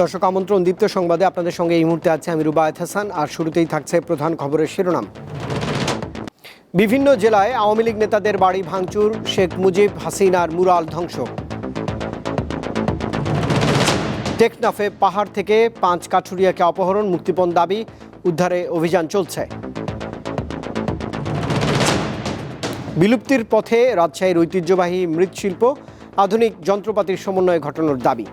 দর্শক আমন্ত্রণ দীপ্ত সংবাদে আপনাদের সঙ্গে এই মুহূর্তে আছে আমি রুবায়ত হাসান, আর শুরুতেই থাকছে প্রধান খবরের শিরোনাম। বিভিন্ন জেলায় আওয়ামী লীগ নেতাদের বাড়ি ভাঙচুর, শেখ মুজিব, হাসিনার মুরাল ধ্বংস। টেকনাফে পাহাড় থেকে পাঁচ কাঠুরিয়াকে অপহরণ, মুক্তিপণ দাবি, উদ্ধারে অভিযান চলছে। বিলুপ্তির পথে রাজশাহীর ঐতিহ্যবাহী মৃৎশিল্প, আধুনিক যন্ত্রপাতির সমন্বয়ে ঘটানোর দাবি।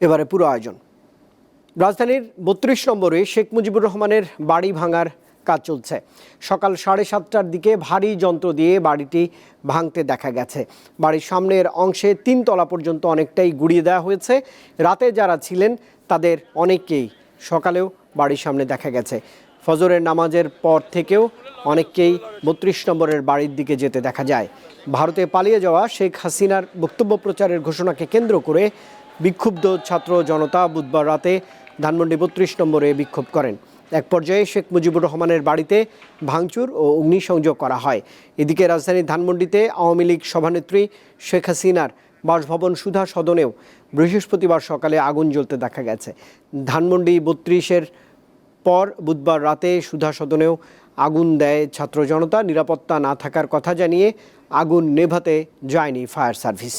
এবারে পুরো আয়োজন। রাজধানীর বত্রিশ নম্বরে শেখ মুজিবুর রহমানের বাড়ি ভাঙার কাজ চলছে। সকাল সাড়ে সাতটার দিকে ভারী যন্ত্র দিয়ে বাড়িটি ভাঙতে দেখা গেছে। বাড়ির সামনের অংশে তিন তলা পর্যন্ত অনেকটাই গুড়িয়ে দেওয়া হয়েছে। রাতে যারা ছিলেন, তাদের অনেককেই সকালেও বাড়ির সামনে দেখা গেছে। ফজরের নামাজের পর থেকেও অনেককেই বত্রিশ নম্বরের বাড়ির দিকে যেতে দেখা যায়। ভারতে পালিয়ে যাওয়া শেখ হাসিনার বক্তব্য প্রচারের ঘোষণাকে কেন্দ্র করে বিক্ষুব্ধ ছাত্র জনতা বুধবার রাতে ধানমন্ডি বত্রিশ নম্বরে বিক্ষোভ করেন। এক পর্যায়ে শেখ মুজিবুর রহমানের বাড়িতে ভাঙচুর ও অগ্নিসংযোগ করা হয়। এদিকে রাজধানীর ধানমন্ডিতে আওয়ামী লীগ সভানেত্রী শেখ হাসিনার বাসভবন সুধা সদনেও বৃহস্পতিবার সকালে আগুন জ্বলতে দেখা গেছে। ধানমন্ডি বত্রিশের পর বুধবার রাতে সুধা সদনেও আগুন দেয় ছাত্র জনতা। নিরাপত্তা না থাকার কথা জানিয়ে আগুন নেভাতে যায়নি ফায়ার সার্ভিস।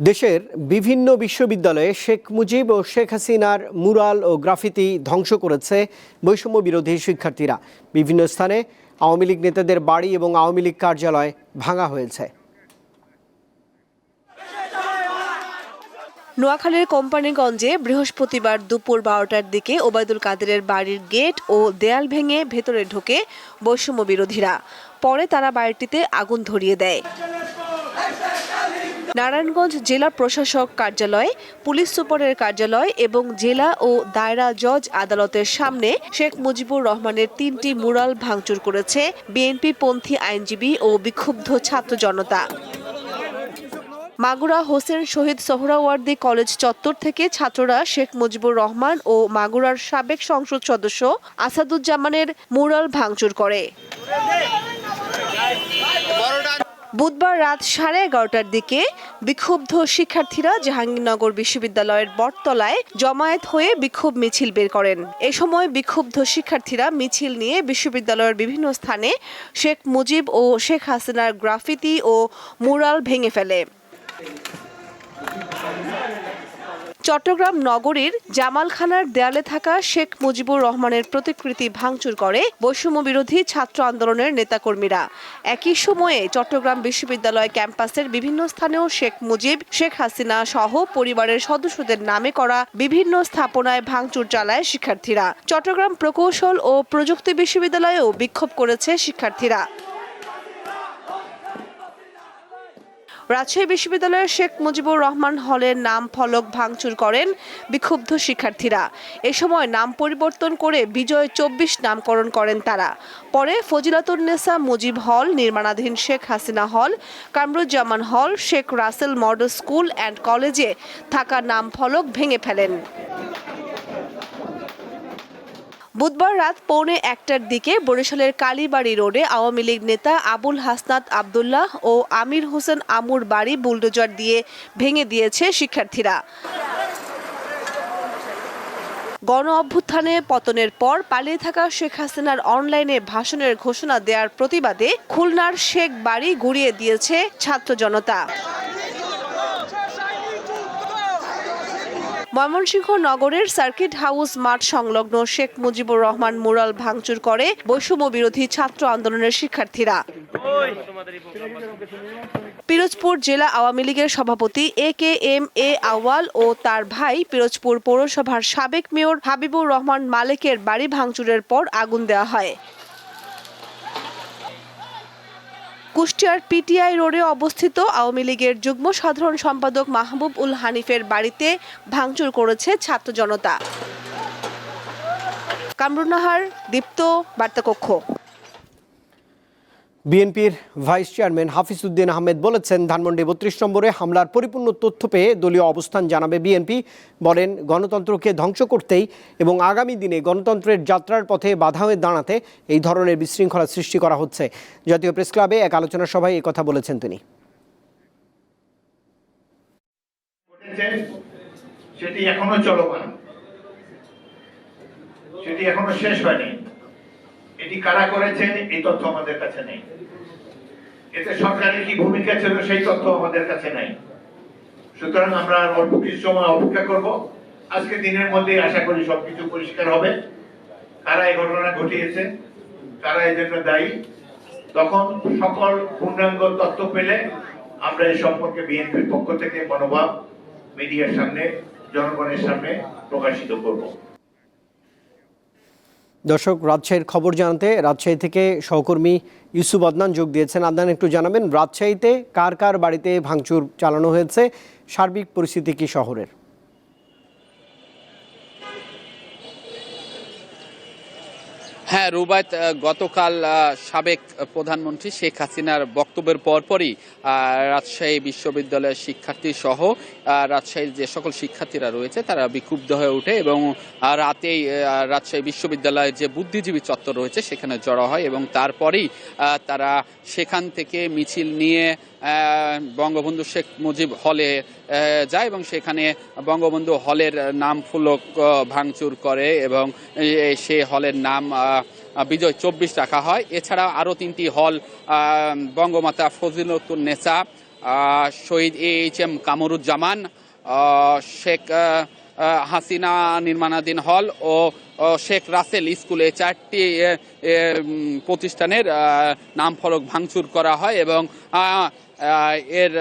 দেশের বিভিন্ন বিশ্ববিদ্যালয়ে শেখ মুজিব ও শেখ হাসিনার মুরাল ও গ্রাফিতি ধ্বংস করেছে বৈষম্য বিরোধী শিক্ষার্থীরা। বিভিন্ন স্থানে আওয়ামী লীগ নেতাদের বাড়ি এবং আওয়ামী লীগ কার্যালয় ভাঙা হয়েছে। নোয়াখালীর কোম্পানিগঞ্জে বৃহস্পতিবার দুপুর বারোটার দিকে ওবায়দুল কাদেরের বাড়ির গেট ও দেয়াল ভেঙে ভেতরে ঢোকে বৈষম্য বিরোধীরা। পরে তারা বাড়িটিতে আগুন ধরিয়ে দেয়। নারায়ণগঞ্জ জেলা প্রশাসক কার্যালয়, পুলিশ সুপারের কার্যালয় এবং জেলা ও দায়রা জজ আদালতের সামনে শেখ মুজিবুর রহমানের তিনটি মুরাল ভাঙচুর করেছে বিএনপি পন্থী আইনজীবী ও বিক্ষুব্ধ ছাত্র জনতা। মাগুরা হোসেন শহীদ সোহরাওয়ার্দী কলেজ চত্বর থেকে ছাত্ররা শেখ মুজিবুর রহমান ও মাগুরার সাবেক সংসদ সদস্য আসাদুজ্জামানের মুরাল ভাঙচুর করে। বুধবার রাত সাড়ে এগারোটার দিকে বিক্ষুব্ধ শিক্ষার্থীরা জাহাঙ্গীরনগর বিশ্ববিদ্যালয়ের বটতলায় জমায়েত হয়ে বিক্ষোভ মিছিল বের করেন। এ সময় বিক্ষুব্ধ শিক্ষার্থীরা মিছিল নিয়ে বিশ্ববিদ্যালয়ের বিভিন্ন স্থানে শেখ মুজিব ও শেখ হাসিনার গ্রাফিতি ও মুরাল ভেঙে ফেলে। চট্টগ্রাম নগরীর জামালখানার দেয়ালে থাকা শেখ মুজিবুর রহমানের প্রতিকৃতি ভাঙচুর করে বৈষম্য বিরোধী ছাত্র আন্দোলনের নেতাকর্মীরা। একই সময়ে চট্টগ্রাম বিশ্ববিদ্যালয় ক্যাম্পাসের বিভিন্ন স্থানেও শেখ মুজিব, শেখ হাসিনা সহ পরিবারের সদস্যদের নামে করা বিভিন্ন স্থাপনায় ভাঙচুর চালায় শিক্ষার্থীরা। চট্টগ্রাম প্রকৌশল ও প্রযুক্তি বিশ্ববিদ্যালয়েও বিক্ষোভ করেছে শিক্ষার্থীরা। রাজশাহী বিশ্ববিদ্যালয়ের শেখ মুজিবুর রহমান হলের নাম ফলক ভাঙচুর করেন বিক্ষুব্ধ শিক্ষার্থীরা। এ সময় নাম পরিবর্তন করে বিজয় চব্বিশ নামকরণ করেন তারা। পরে ফজিলাতুন্নেসা মুজিব হল, নির্মাণাধীন Sheikh Hasina hall, Kamruzzaman hall, Sheikh Russel model school and কলেজে থাকা নাম ফলক ভেঙে ফেলেন। বুধবার রাত পৌনে একটার দিকে বরিশালের কালীবাড়ি রোডে আওয়ামী লীগ নেতা আবুল হাসনাত আবদুল্লাহ ও আমির হোসেন আমুর বাড়ি বুলডোজার দিয়ে ভেঙে দিয়েছে শিক্ষার্থীরা। গণ অভ্যুত্থানে পতনের পর পালিয়ে থাকা শেখ হাসিনার অনলাইনে ভাষণের ঘোষণা দেওয়ার প্রতিবাদে খুলনার শেখ বাড়ি গুড়িয়ে দিয়েছে ছাত্র জনতা। ময়মনসিংহ নগরের সার্কিট হাউস মাঠ সংলগ্ন শেখ মুজিবুর রহমান মুরাল ভাঙচুর করে বৈষম্য বিরোধী ছাত্র আন্দোলনের শিক্ষার্থীরা। পিরোজপুর জেলা আওয়ামী লীগের সভাপতি এ কে এম এ আওয়াল ও তার ভাই পিরোজপুর পৌরসভার সাবেক মেয়র হাবিবুর রহমান মালেকের বাড়ি ভাঙচুরের পর আগুন দেওয়া হয়। কুষ্টিয়ার পিটিআই রোডে অবস্থিত আওয়ামী লীগের যুগ্ম সাধারণ সম্পাদক মাহবুব উল হানিফের বাড়িতে ভাঙচুর করেছে ছাত্র জনতা। কামরুন্নাহার, দীপ্ত, বার্তাকক্ষ। বিএনপির ভাইস চেয়ারম্যান হাফিজউদ্দিন আহমেদ বলেছেন, ধানমন্ডি বত্রিশ নম্বরে হামলার পরিপূর্ণ তথ্য পেয়ে দলীয় অবস্থান জানাবে বিএনপি। বলেন, গণতন্ত্রকে ধ্বংস করতেই এবং আগামী দিনে গণতন্ত্রের যাত্রার পথে বাধা হয়ে দাঁড়াতে এই ধরনের বিশৃঙ্খলা সৃষ্টি করা হচ্ছে। জাতীয় প্রেস ক্লাবে এক আলোচনা সভায় কথা বলেছেন তিনি। সেটি এখনও চলমান। সেটি এখনও শেষ হয়নি। এটি কারা করেছে এই তথ্য আমাদের কাছে নেই। এতে সরকারের কি ভূমিকা ছিল, সেই তথ্য আমাদের কাছে নেই। সুতরাং আমরা অল্প কিছু সময় অপেক্ষা করব। আজকে দিনের মধ্যেই আশা করি সবকিছু পরিষ্কার হবে। কারা এই ঘটনা ঘটিয়েছে, কারা এই জন্য দায়ী, তখন সকল পূর্ণাঙ্গ তথ্য পেলে আমরা এই সম্পর্কে বিএনপির পক্ষ থেকে মনোভাব মিডিয়ার সামনে, জনগণের সামনে প্রকাশিত করব। দর্শক, রাজশাহীর খবর জানতে রাজশাহী থেকে সহকর্মী ইউসুফ আদনান যোগ দিয়েছেন। আদনান, একটু জানাবেন, রাজশাহীতে কার কার বাড়িতে ভাঙচুর চালানো হয়েছে? সার্বিক পরিস্থিতি কি শহরের? হ্যাঁ রুবায়ত গতকাল সাবেক প্রধানমন্ত্রী শেখ হাসিনার বক্তব্যের পরপরই রাজশাহী বিশ্ববিদ্যালয়ের শিক্ষার্থী সহ রাজশাহীর যে সকল শিক্ষার্থীরা রয়েছে, তারা বিক্ষুব্ধ হয়ে ওঠে এবং রাতেই রাজশাহী বিশ্ববিদ্যালয়ের যে বুদ্ধিজীবী চত্বর রয়েছে, সেখানে জড়ো হয় এবং তারপরেই তারা সেখান থেকে মিছিল নিয়ে বঙ্গবন্ধু শেখ মুজিব হলে যায় এবং সেখানে বঙ্গবন্ধু হলের নাম ফুলক ভাঙচুর করে এবং সে হলের নাম বিজয় চব্বিশ রাখা হয়। এছাড়া আরও তিনটি hall Bangamata Fazilatun Nesa Shaheed H M Kamruzzaman Sheikh Hasina নির্মাণাধীন হল ও শেখ রাসেল স্কুলে চারটি প্রতিষ্ঠানের নাম ফলক ভাঙচুর করা হয় এবং এর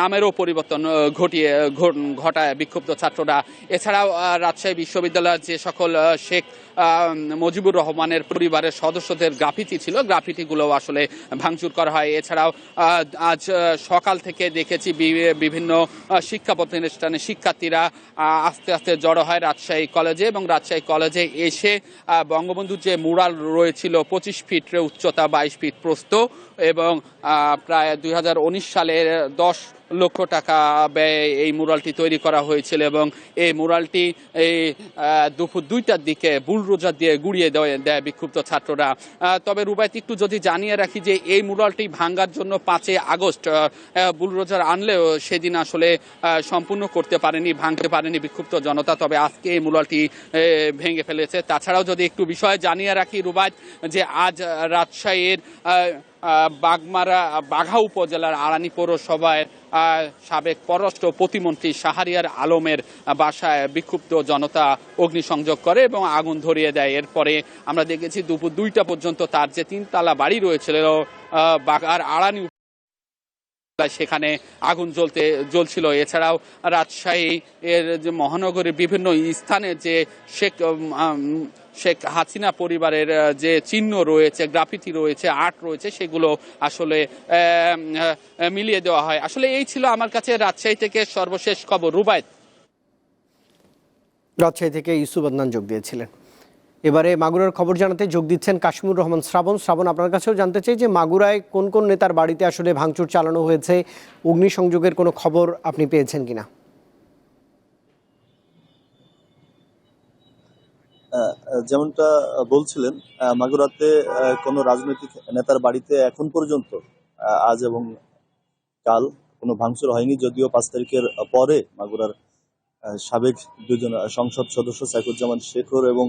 নামেরও পরিবর্তন ঘটিয়ে ঘটায় বিক্ষুব্ধ ছাত্ররা। এছাড়াও রাজশাহী বিশ্ববিদ্যালয়ের যে সকল শেখ মুজিবুর রহমানের পরিবারের সদস্যদের গ্রাফিতি ছিল। গ্রাফিতিগুলো আসলে ভাঙচুর করা হয়। এছাড়াও আজ সকাল থেকে দেখেছি বিভিন্ন শিক্ষা প্রতিষ্ঠানের শিক্ষার্থীরা আস্তে আস্তে জড়ো হয় রাজশাহী কলেজে এবং রাজশাহী কলেজে এসে বঙ্গবন্ধুর যে মুরাল রয়েছিল, পঁচিশ ফিট উচ্চতা, বাইশ ফিট প্রস্থ এবং প্রায় দুই হাজার উনিশ সালের দশ লক্ষ টাকা ব্যয়ে এই মুরালটি তৈরি করা হয়েছিল এবং এই মুরালটি এই দুপুর দুইটার দিকে বুলরোজার দিয়ে গুড়িয়ে দেয় দেয় বিক্ষুব্ধ ছাত্ররা। তবে রুবাইত, একটু যদি জানিয়ে রাখি যে এই মুরালটি ভাঙ্গার জন্য পাঁচই আগস্ট বুলরোজার আনলেও সেদিন আসলে সম্পূর্ণ করতে পারেনি, ভাঙতে পারেনি বিক্ষুব্ধ জনতা, তবে আজকে এই মুরালটি ভেঙে ফেলেছে। তাছাড়াও যদি একটু বিষয় জানিয়ে রাখি রুবাইত, যে আজ রাজশাহীর বাগমারা বাঘা উপজেলার আড়ানি পৌরসভায় সাবেক পররাষ্ট্র প্রতিমন্ত্রী শাহরিয়ার আলমের বাসায় বিক্ষুব্ধ জনতা অগ্নিসংযোগ করে এবং আগুন ধরিয়ে দেয়। এরপরে আমরা দেখেছি দুপুর দুইটা পর্যন্ত তার যে তিনতলা বাড়ি রয়েছিল বাঘার আড়ানি সেখানে আগুন জ্বলতে, জ্বলছিল। এছাড়াও রাজশাহী এর যে মহানগরীর বিভিন্ন স্থানে যে শেখ শেখ হাসিনা পরিবারের যে চিহ্ন রয়েছে, গ্রাফিতি রয়েছে, আর্ট রয়েছে, সেগুলো আসলে মিলিয়ে দেওয়া হয়। আসলে এই ছিল আমার কাছে রাজশাহী থেকে সর্বশেষ খবর। রুবায়ত। রাজশাহী থেকে ইউসুফ আদনান যোগ দিয়েছিলেন। এবারে মাগুরার খবর জানাতে যোগ দিচ্ছেন কাশ্মীর রহমান শ্রাবণ। শ্রাবণ, আপনার কাছেও জানতে চাই যে মাগুরায় কোন কোন নেতার বাড়িতে আসলে ভাঙচুর চালানো হয়েছে, অগ্নিসংযোগের কোনো খবর আপনি পেয়েছেন কিনা? যেমনটা বলছিলেন মাগুরাতে কোনো রাজনৈতিক নেতার বাড়িতে এখন পর্যন্ত আজ এবং কাল কোনো ভাঙচুর হয়নি, যদিও পাঁচ তারিখের পরে মাগুরার সাবেক দুজন সংসদ সদস্য সাইকুজ্জামান শেখর এবং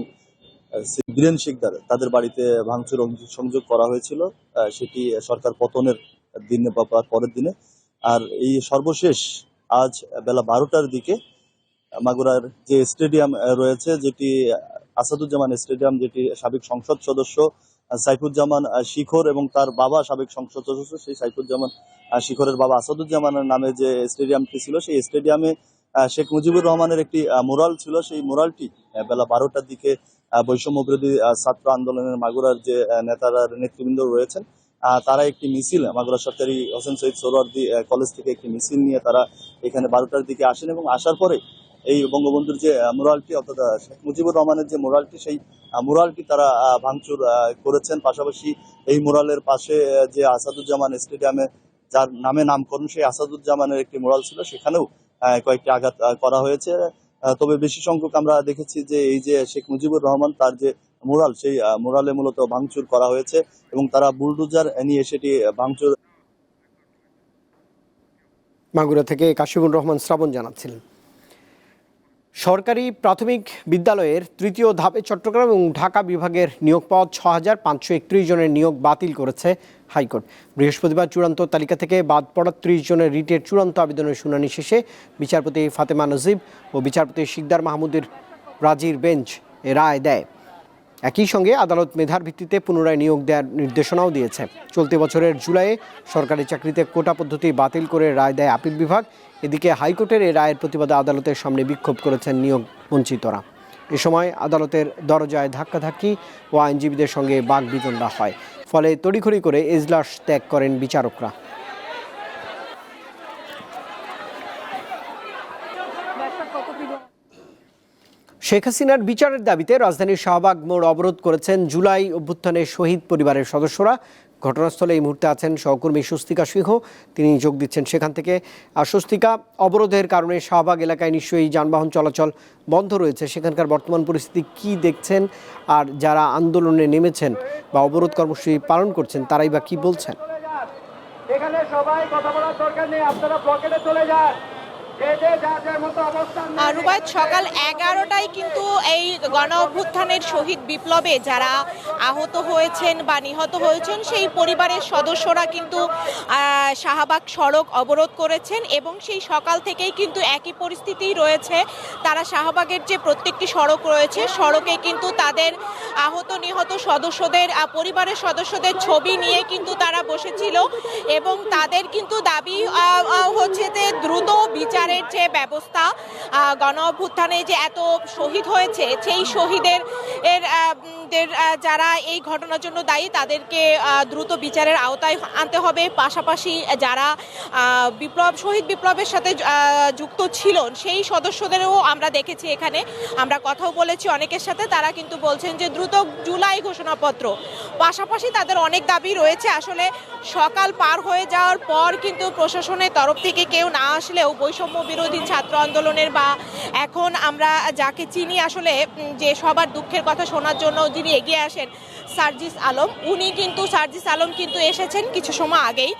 বীরেন শিকদার তাদের বাড়িতে ভাঙচুর সংযোগ করা হয়েছিল। সেটি সরকার পতনের দিনে বা পরের দিনে। আর এই সর্বশেষ আজ বেলা বারোটার দিকে মাগুরার যে স্টেডিয়াম রয়েছে, যেটি আসাদুজ্জামান স্টেডিয়াম, যেটি সাবেক সংসদ সদস্য সাইফুজ্জামান শিখর এবং তার বাবা সাবেক সংসদ সদস্য, সেই সাইফুজ্জামান শিখরের বাবা আসাদুজ্জামানের নামে যে স্টেডিয়ামটি ছিল, সেই স্টেডিয়ামে শেখ মুজিবুর রহমানের একটি মোরাল ছিল। সেই মোরালটি বেলা বারোটার দিকে বৈষম্য বিরোধী ছাত্র আন্দোলনের মাগুরার যে নেতারা নেতৃবৃন্দ রয়েছেন তারা একটি মিছিল মাগুরা সরকারি হোসেন শহীদ সোহরাওয়ার্দী আহ, কলেজ থেকে একটি মিছিল নিয়ে তারা এখানে বারোটার দিকে আসেন এবং আসার পরে এই বঙ্গবন্ধুর যে মোরালটি অর্থাৎ শেখ মুজিবুর রহমানের যে মোরালটি সেই মোরালটি তারা ভাঙচুর করেছেন। পাশাপাশি এই মোরালের পাশে যে আসাদুজ্জামান স্টেডিয়ামে যার নামে নামকরণ সেই আসাদুজ্জামানের একটি মোরাল ছিল সেখানেও কয়েকটি আঘাত করা হয়েছে। তবে বেশি সংখ্যক আমরা দেখেছি যে এই যে শেখ মুজিবুর রহমান তার যে মোরাল, সেই মোরালে মূলত ভাঙচুর করা হয়েছে এবং তারা বুলডোজার নিয়ে সেটি ভাঙচুর মাগুরা থেকে কাশিমুর রহমান শ্রাবণ জানাচ্ছিলেন। সরকারি প্রাথমিক বিদ্যালয়ের তৃতীয় ধাপে চট্টগ্রাম এবং ঢাকা বিভাগের নিয়োগ পাওয়া ছ হাজার পাঁচশো একত্রিশ জনের নিয়োগ বাতিল করেছে হাইকোর্ট। বৃহস্পতিবার চূড়ান্ত তালিকা থেকে বাদ পড়া ত্রিশ জনের রিটের চূড়ান্ত আবেদনের শুনানি শেষে বিচারপতি ফাতেমা নজিব ও বিচারপতি শিকদার মাহমুদের রাজির বেঞ্চ এ রায় দেয়। একই সঙ্গে আদালত মেধার ভিত্তিতে পুনরায় নিয়োগ দেওয়ার নির্দেশনাও দিয়েছে। চলতি বছরের জুলাইয়ে সরকারি চাকরিতে কোটা পদ্ধতি বাতিল করে রায় দেয় আপিল বিভাগ। এদিকে হাইকোর্টের এই রায়ের প্রতিবাদে আদালতের সামনে বিক্ষোভ করেছেন নিয়োগ বঞ্চিতরা। এ সময় আদালতের দরজায় ধাক্কাধাক্কি ও আইনজীবীদের সঙ্গে বাঘ বিতণ্ডা হয়। ফলে তড়িঘড়ি করে এজলাস ত্যাগ করেন বিচারকরা। শেখ হাসিনার বিচারের দাবিতে রাজধানীর শাহবাগ মোড় অবরোধ করেছেন জুলাই অভ্যুত্থানের শহীদ পরিবারের সদস্যরা। ঘটনাস্থলে এই মুহূর্তে আছেন সহকর্মী স্বস্তিকা সিংহ। তিনি যোগ দিচ্ছেন সেখান থেকে। আর স্বস্তিকা, অবরোধের কারণে শাহবাগ এলাকায় নিশ্চয়ই যানবাহন চলাচল বন্ধ রয়েছে। সেখানকার বর্তমান পরিস্থিতি কি দেখছেন? আর যারা আন্দোলনে নেমেছেন বা অবরোধ কর্মসূচি পালন করছেন, তারাই বা কি বলছেন? এখানে সবাই কথা বলার দরকার নেই। আপনারা ব্লকেটে চলে যান। রুবায়ত, সকাল এগারোটায় কিন্তু এই গণ অভ্যুত্থানের শহীদ বিপ্লবে যারা আহত হয়েছেন বা নিহত হয়েছেন, সেই পরিবারের সদস্যরা কিন্তু শাহবাগ সড়ক অবরোধ করেছেন এবং সেই সকাল থেকেই কিন্তু একই পরিস্থিতি রয়েছে। তারা শাহবাগের যে প্রত্যেকটি সড়ক রয়েছে, সড়কে কিন্তু তাদের আহত, নিহত সদস্যদের পরিবারের সদস্যদের ছবি নিয়ে কিন্তু তারা বসেছিল এবং তাদের কিন্তু দাবি হচ্ছে যে দ্রুত বিচারের যে ব্যবস্থা গণ অভ্যুত্থানে যে এত শহীদ হয়েছে সেই শহীদের এর আহ, উম, দের, যারা এই ঘটনার জন্য দায়ী তাদেরকে দ্রুত বিচারের আওতায় আনতে হবে। পাশাপাশি যারা বিপ্লব শহীদ বিপ্লবের সাথে যুক্ত ছিল সেই সদস্যদেরও আমরা দেখেছি এখানে। আমরা কথাও বলেছি অনেকের সাথে তারা কিন্তু বলছেন যে দ্রুত জুলাই ঘোষণাপত্র। পাশাপাশি তাদের অনেক দাবি রয়েছে। আসলে সকাল পার হয়ে যাওয়ার পর কিন্তু প্রশাসনের তরফ থেকে কেউ না আসলেও বৈষম্য বিরোধী ছাত্র আন্দোলনের বা এখন আমরা যাকে চিনি আসলে যে সবার দুঃখের কথা শোনার জন্য যিনি এগিয়ে আসেন সার্জিস আলম। উনি কিন্তু, সার্জিস আলম কিন্তু এসেছেন কিছু সময় আগেই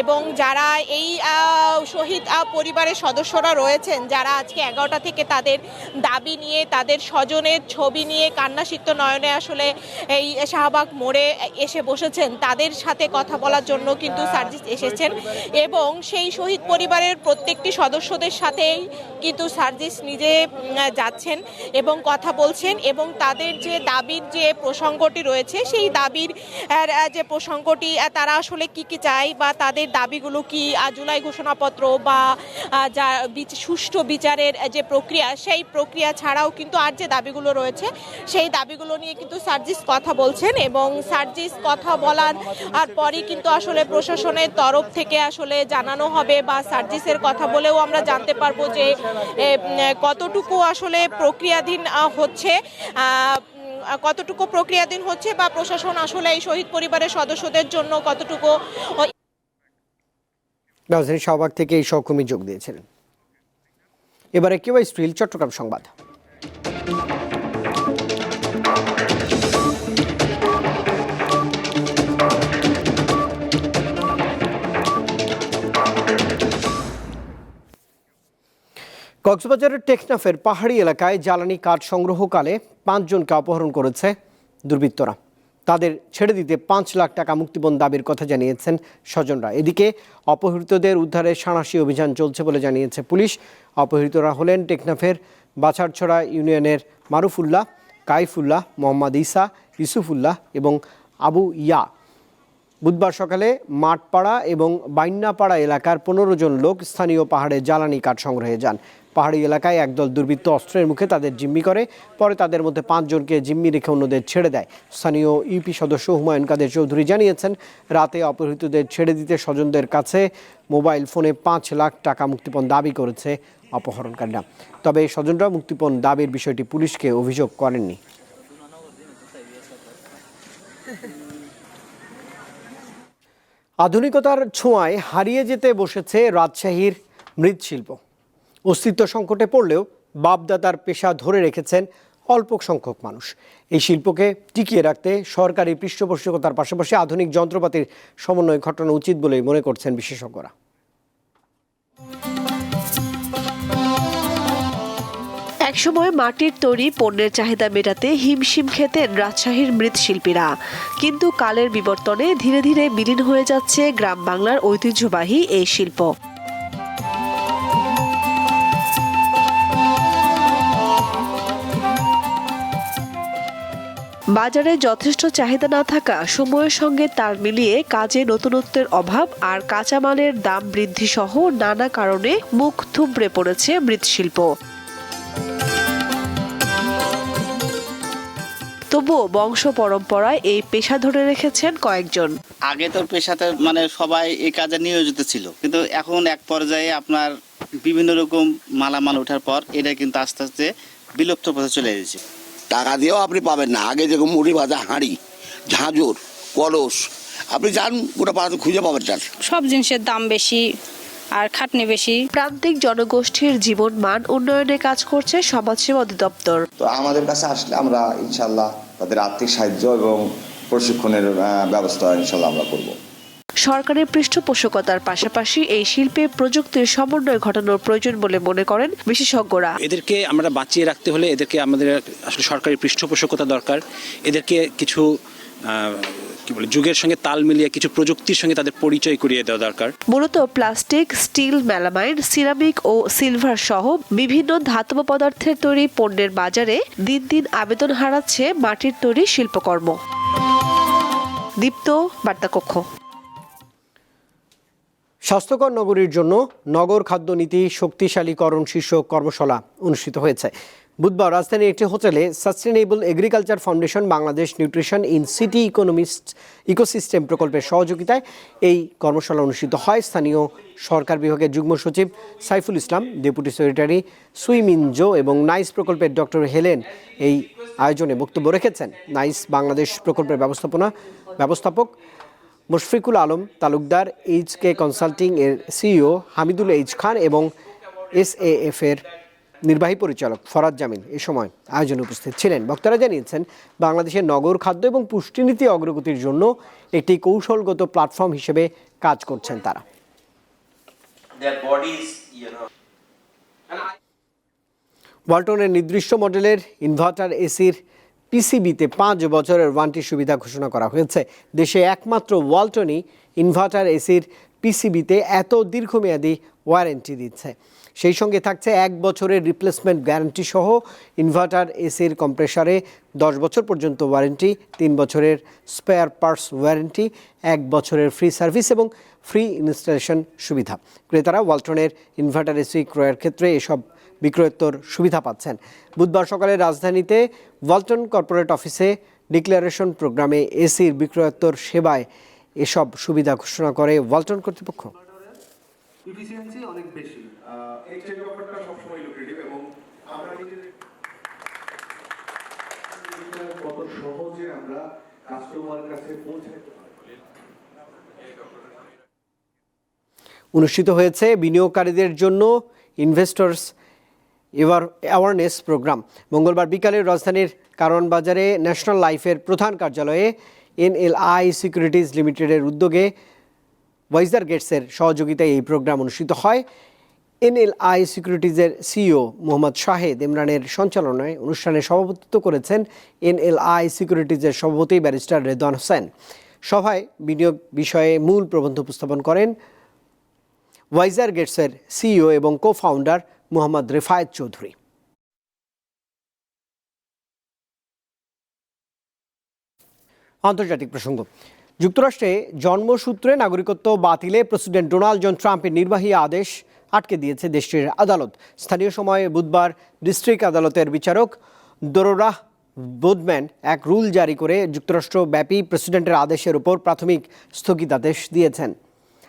এবং যারা এই শহীদ পরিবারের সদস্যরা রয়েছেন, যারা আজকে এগারোটা থেকে তাদের দাবি নিয়ে, তাদের স্বজনের ছবি নিয়ে কান্নাসিক্ত নয়নে আসলে এই শাহবাগ মোড়ে এসে বসেছেন, তাদের সাথে কথা বলার জন্য কিন্তু সার্জিস এসেছেন এবং সেই শহীদ পরিবারের প্রত্যেকটি সদস্যদের সাথেই কিন্তু সার্জিস নিজে যাচ্ছেন এবং কথা বলছেন এবং তাদের যে দাবির যে প্রসঙ্গটি রয়েছে, সেই দাবির যে প্রসঙ্গটি তারা আসলে কি কি চায় বা তাদের দাবিগুলো কি জুলাই ঘোষণাপত্র বা যা সুষ্ঠু বিচারের যে প্রক্রিয়া, সেই প্রক্রিয়া ছাড়াও কিন্তু আর যে দাবিগুলো রয়েছে, সেই দাবিগুলো নিয়ে কিন্তু সার্জিস কথা বলছেন এবং সার্জিস কথা বলার, আর পরই কিন্তু আসলে প্রশাসনের তরফ থেকে আসলে জানানো হবে বা সার্জিসের কথা বলেও আমরা জানতে পারব যে কতটুকু আসলে প্রক্রিয়াধীন হচ্ছে কতটুকু প্রক্রিয়াধীন হচ্ছে বা প্রশাসন আসলে এই শহীদ পরিবারের সদস্যদের জন্য কতটুকু রাজধানীর শাহবাগ থেকে এই সহকর্মী যোগ দিয়েছিলেন এবারে কেউ স্টিল চট্টগ্রাম সংবাদ। কক্সবাজারের টেকনাফের পাহাড়ি এলাকায় জ্বালানি কাঠ সংগ্রহকালে পাঁচজনকে অপহরণ করেছে দুর্বৃত্তরা। তাদের ছেড়ে দিতে পাঁচ লাখ টাকা মুক্তিপণ দাবির কথা জানিয়েছেন স্বজনরা। এদিকে অপহৃতদের উদ্ধারে সাঁড়াশি অভিযান চলছে বলে জানিয়েছে পুলিশ। অপহৃতরা হলেন টেকনাফের বাছারছড়া ইউনিয়নের মারুফুল্লাহ, কাইফুল্লাহ, মোহাম্মদ ইসা ইসুফুল্লাহ এবং আবু ইয়া। বুধবার সকালে মাঠপাড়া এবং বাইন্নাপাড়া এলাকার পনেরো জন লোক স্থানীয় পাহাড়ে জ্বালানি কাঠ সংগ্রহে যান। পাহাড়ি এলাকায় একদল দুর্বৃত্ত অস্ত্রের মুখে তাদের জিম্মি করে, পরে তাদের মধ্যে পাঁচজনকে জিম্মি রেখে অন্যদের ছেড়ে দেয়। স্থানীয় ইউপি সদস্য হুমায়ুন কাদের চৌধুরী জানিয়েছেন, রাতে অপহৃতদের ছেড়ে দিতে স্বজনদের কাছে মোবাইল ফোনে পাঁচ লাখ টাকা মুক্তিপণ দাবি করেছে অপহরণকারীরা। তবে স্বজনরা মুক্তিপণ দাবির বিষয়টি পুলিশকে অভিযোগ করেননি। আধুনিকতার ছোঁয়ায় হারিয়ে যেতে বসেছে রাজশাহীর মৃৎশিল্প। অস্তিত্ব সংকটে পড়লেও বাপদাতার পেশা ধরে রেখেছেন অল্প সংখ্যক মানুষ। এই শিল্পকে টিকিয়ে রাখতে সরকারি পৃষ্ঠপোষকতার পাশাপাশি আধুনিক যন্ত্রপাতির সমন্বয় ঘটানো উচিত বলেই মনে করছেন বিশেষজ্ঞরা। একসময় মাটির তৈরি পণ্যের চাহিদা মেটাতে হিমশিম খেতেন রাজশাহীর মৃৎশিল্পীরা। কিন্তু কালের বিবর্তনে ধীরে ধীরে বিলীন হয়ে যাচ্ছে গ্রাম বাংলার ঐতিহ্যবাহী এই শিল্প। বাজারে যথেষ্ট চাহিদা না থাকা সময়ের সঙ্গে তাল মিলিয়ে কাজে নতুনত্বের অভাব আর কাঁচামালের দাম বৃদ্ধি সহ নানা কারণে মুখ থুবড়ে পড়েছে মৃৎশিল্প। তবুও বংশ পরম্পরায় এই পেশা ধরে রেখেছেন কয়েকজন। আগে তো পেশাতে মানে সবাই এই কাজে নিয়োজিত ছিল। কিন্তু এখন এক পর্যায়ে আপনার বিভিন্ন রকম মালামাল ওঠার পর এটা কিন্তু আস্তে আস্তে বিলুপ্ত পথে চলে এসেছে। টাকা দিয়েও আপনি পাবেন না। আগে যেরকম মুড়ি ভাজা হাঁড়ি ঝাঁঝর কলস আপনি যান গোটা পাড়াতে খুঁজে পাবেন চান সব জিনিসের দাম বেশি আর খাটনি বেশি। প্রান্তিক জনগোষ্ঠীর জীবন মান উন্নয়নে কাজ করছে সমাজসেবা অধিদপ্তর। তো আমাদের কাছে আসলে আমরা ইনশাল্লাহ তাদের আর্থিক সাহায্য এবং প্রশিক্ষণের ব্যবস্থা ইনশাল্লাহ আমরা করব। সরকারের পৃষ্ঠপোষকতার পাশাপাশি এই শিল্পে প্রযুক্তির সমন্বয় ঘটানোর প্রয়োজন বলে মনে করেন বিশেষজ্ঞরা। এদেরকে আমরা বাঁচিয়ে রাখতে হলে এদেরকে আমাদের আসলে সরকারি পৃষ্ঠপোষকতা দরকার। এদেরকে কিছু আহ, কি বলে যুগের সঙ্গে তাল মিলিয়ে কিছু প্রযুক্তির সঙ্গে তাদের পরিচয় করিয়ে দেওয়া দরকার। মূলত প্লাস্টিক স্টিল মেলামাইন সিরামিক ও সিলভার সহ বিভিন্ন ধাতব পদার্থের তৈরি পণ্যের বাজারে দিন দিন আবেদন হারাচ্ছে মাটির তৈরি শিল্পকর্ম। দীপ্ত বার্তাকক্ষ। স্বাস্থ্যকর নগরীর জন্য নগর খাদ্য নীতি শক্তিশালীকরণ শীর্ষক কর্মশালা অনুষ্ঠিত হয়েছে। বুধবার রাজধানীর একটি হোটেলে sustainable agriculture foundation Bangladesh nutrition in city economist ecosystem প্রকল্পের সহযোগিতায় এই কর্মশালা অনুষ্ঠিত হয়। স্থানীয় সরকার বিভাগের যুগ্ম সচিব সাইফুল ইসলাম, ডেপুটি সেক্রেটারি সুইমিনজো এবং নাইস প্রকল্পের ডক্টর হেলেন এই আয়োজনে বক্তব্য রেখেছেন। নাইস বাংলাদেশ প্রকল্পের ব্যবস্থাপনা ব্যবস্থাপক Mushfiqul Alam Talukdar H K consulting এর সিইও হামিদুল এইচ খান এবং এস এ এফ এর নির্বাহী পরিচালক ফরাদ জামিন এ সময় আয়োজনে উপস্থিত ছিলেন। বক্তারা জানিয়েছেন বাংলাদেশের নগর খাদ্য এবং পুষ্টিনীতি অগ্রগতির জন্য একটি কৌশলগত প্ল্যাটফর্ম হিসেবে কাজ করছেন তারা। ওয়ালটনের নির্দিষ্ট মডেলের ইনভার্টার এসির পিসিবিতে পাঁচ বছরের ওয়ারেন্টি সুবিধা ঘোষণা করা হয়েছে। দেশে একমাত্র ওয়ালটনই ইনভার্টার এসির পিসিবিতে এত দীর্ঘমেয়াদী ওয়ারেন্টি দিচ্ছে। সেই সঙ্গে থাকছে এক বছরের রিপ্লেসমেন্ট গ্যারান্টি সহ ইনভার্টার এসির কম্প্রেসারে দশ বছর পর্যন্ত ওয়ারেন্টি তিন বছরের স্পেয়ার পার্টস ওয়ারেন্টি এক বছরের ফ্রি সার্ভিস এবং ফ্রি ইনস্টলেশন সুবিধা। ক্রেতারা ওয়ালটনের ইনভার্টার এসি ক্রয়ের ক্ষেত্রে এসব বিক্রয়োত্তর সুবিধা পাচ্ছেন। বুধবার সকালে রাজধানীতে ওয়ালটন কর্পোরেট অফিসে ডিক্লারেশন প্রোগ্রামে এসির বিক্রয়োত্তর সেবায় এসব সুবিধা ঘোষণা করে ওয়ালটন কর্তৃপক্ষ। ইফিসিয়েন্সি অনেক বেশি। এক্সচেঞ্জ অফারটা সবসময় লুক্রেটিভ এবং আমরা নিজেদের কত সহজে আমরা কাস্টমার কাছে পৌঁছাতে অনুষ্ঠিত হয়েছে বিনিয়োগকারীদের জন্য ইনভেস্টর্স এবার অ্যাওয়ারনেস প্রোগ্রাম মঙ্গলবার বিকালে রাজধানীর কারণ বাজারে ন্যাশনাল লাইফের প্রধান কার্যালয়ে এনএলআই সিকিউরিটিজ লিমিটেডের উদ্যোগে ওয়াইজার গেটসের সহযোগিতায় এই প্রোগ্রাম অনুষ্ঠিত হয়। এনএলআই সিকিউরিটিজের সিইও মোহাম্মদ শাহেদ ইমরানের সঞ্চালনায় অনুষ্ঠানে সভাপতিত্ব করেছেন এনএলআই সিকিউরিটিজের সভাপতি ব্যারিস্টার রেদওয়ান হোসেন। সভায় বিনিয়োগ বিষয়ে মূল প্রবন্ধ উপস্থাপন করেন ওয়াইজার গেটসের সিইও এবং কো ফাউন্ডার মোহাম্মদ রেফায়েত চৌধুরী। আন্তর্জাতিক প্রসঙ্গ যুক্তরাষ্ট্রে জন্মসূত্রে নাগরিকত্ব বাতিলে প্রেসিডেন্ট ডোনাল্ড জন ট্রাম্পের নির্বাহী আদেশ আটকে দিয়েছে দেশটির আদালত। স্থানীয় সময়ে বুধবার ডিস্ট্রিক্ট আদালতের বিচারক দোরোরা বোদম্যান এক রুল জারি করে যুক্তরাষ্ট্রব্যাপী প্রেসিডেন্টের আদেশের উপর প্রাথমিক স্থগিতাদেশ দিয়েছেন।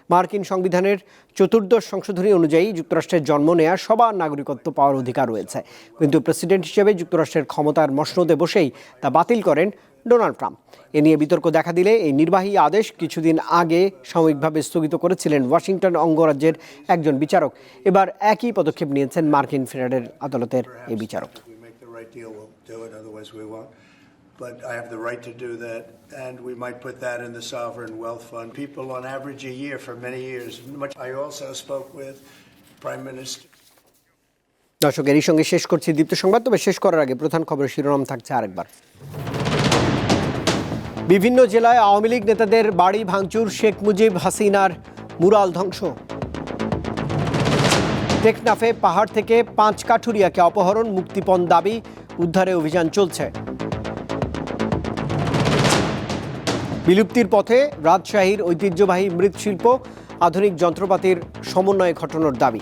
মার্কিন সংবিধানের চতুর্দশ সংশোধনী অনুযায়ী যুক্তরাষ্ট্রের জন্ম নেয়া সবার নাগরিকত্ব পাওয়ার অধিকার রয়েছে। কিন্তু প্রেসিডেন্ট হিসেবে যুক্তরাষ্ট্রের ক্ষমতার মসনদে বসেই তা বাতিল করেন ডোনাল্ড ট্রাম্প। এ নিয়ে বিতর্ক দেখা দিলে এই নির্বাহী আদেশ কিছুদিন আগে সাময়িকভাবে স্থগিত করেছিলেন ওয়াশিংটন অঙ্গরাজ্যের একজন বিচারক এবার একই পদক্ষেপ নিয়েছেন মার্কিন ফেডারেল আদালতের এই বিচারক. But I have the right to do that, and we might put that in the sovereign wealth fund. People on average a year for many years. Much, I also spoke with Prime Minister. দর্শক এরই সঙ্গে শেষ করছি দীপ্ত সংবাদ তবে শেষ করার আগে প্রধান খবরের শিরোনাম থাকছে আরেকবার বিভিন্ন জেলায় আওয়ামী লীগ নেতাদের বাড়ি ভাঙচুর শেখ মুজিব হাসিনার মুরাল ধ্বংস। টেকনাফে পাহাড় থেকে পাঁচ কাঠুরিয়াকে অপহরণ, মুক্তিপণ দাবি, উদ্ধারে অভিযান চলছে। বিলুপ্তির পথে রাজশাহীর ঐতিহ্যবাহী মৃৎশিল্প, আধুনিক যন্ত্রপাতির সমন্বয়ে ঘটানোর দাবি।